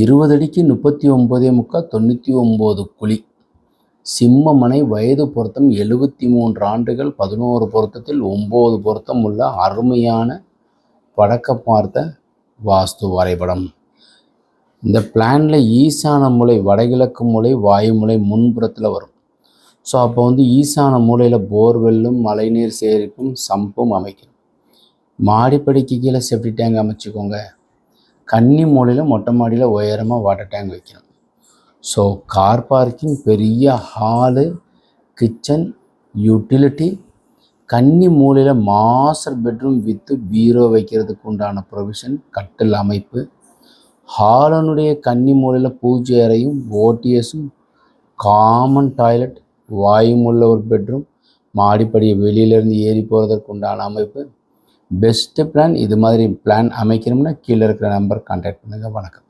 இருபது அடிக்கு முப்பத்தி ஒம்போதே முக்கால் தொண்ணூற்றி ஒம்பது குழி. சிம்மமனை வயது பொருத்தம் எழுபத்தி மூன்று ஆண்டுகள் பதினோரு பொருத்தத்தில் ஒம்பது பொருத்தம் உள்ள அருமையான படக்க பார்த்த வாஸ்து வரைபடம். இந்த பிளானில் ஈசான மூலை வடகிழக்கு மூலை வாயுமுலை முன்புறத்தில் வரும். ஸோ அப்போ வந்து ஈசான மூலையில் போர்வெல்லும் மழைநீர் சேகரிப்பும் சம்பும் அமைக்கணும். மாடிப்படிக்கு கீழே செப்டி டேங்க் அமைச்சிக்கோங்க. கன்னி மூலையில் மொட்டை மாடியில் உயரமாக வாட்டர் டேங்க் வைக்கணும். ஸோ கார் பார்க்கிங் பெரிய ஹாலு கிச்சன் யூட்டிலிட்டி கன்னி மூலையில் மாஸ்டர் பெட்ரூம் வித்து பீரோ வைக்கிறதுக்கு உண்டான ப்ரொவிஷன் கட்டில் அமைப்பு ஹாலனுடைய கன்னி மூலையில் பூஜை அறையும் ஓடிஎஸும் காமன் டாய்லெட் வாயுமுள்ள ஒரு பெட்ரூம் மாடிப்படியை வெளியிலேருந்து ஏறி போகிறதுக்கு உண்டான அமைப்பு பெஸ்ட்டு பிளான் இது மாதிரி பிளான் அமைக்கணும்னா கீழே இருக்கிற நம்பர் கான்டாக்ட் பண்ணுங்கள் வணக்கம்.